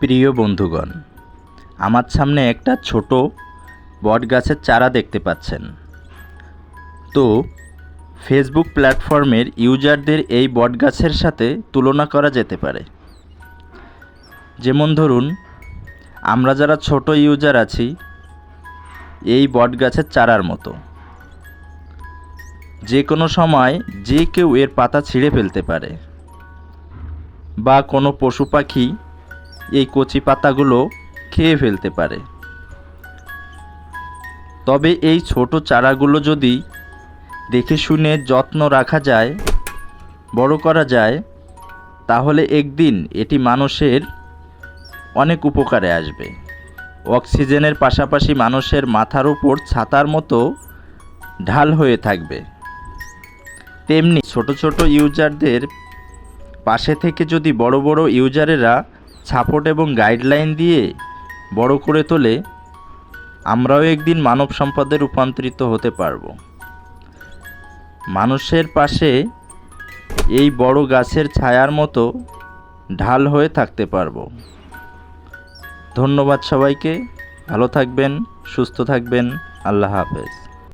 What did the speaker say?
প্রিয় বন্ধুগণ, আমার সামনে একটা ছোট বট গাছের চারা দেখতে পাচ্ছেন। তো ফেসবুক প্ল্যাটফর্মের ইউজারদের এই বট গাছের সাথে তুলনা করা যেতে পারে। যেমন ধরুন, আমরা যারা ছোট ইউজার আছি, এই বট গাছের চারার মতো। যে কোনো সময় যে কেউ এর পাতা ছিঁড়ে ফেলতে পারে। বা কোনো পশু পাখি এই কচি পাতাগুলো খেয়ে ফেলতে পারে। তবে এই ছোট চারাগুলো যদি দেখে শুনে যত্ন রাখা যায়, বড় করা যায়, তাহলে একদিন এটি মানুষের অনেক উপকারে আসবে। অক্সিজেনের পাশাপাশি মানুষের মাথার উপর ছাতার মতো ঢাল হয়ে থাকবে। তেমনি ছোট ছোট ইউজারদের পাশে থেকে যদি বড় বড় ইউজারেরা সাপোর্ট এবং গাইডলাইন দিয়ে বড় করে তোলে, আমরাও একদিন মানব সম্পদে রূপান্তরিত হতে পারব। মানুষের পাশে এই বড় গাছের ছায়ার মতো ঢাল হয়ে থাকতে পারব। ধন্যবাদ সবাইকে, ভালো থাকবেন, সুস্থ থাকবেন, আল্লাহ হাফেজ।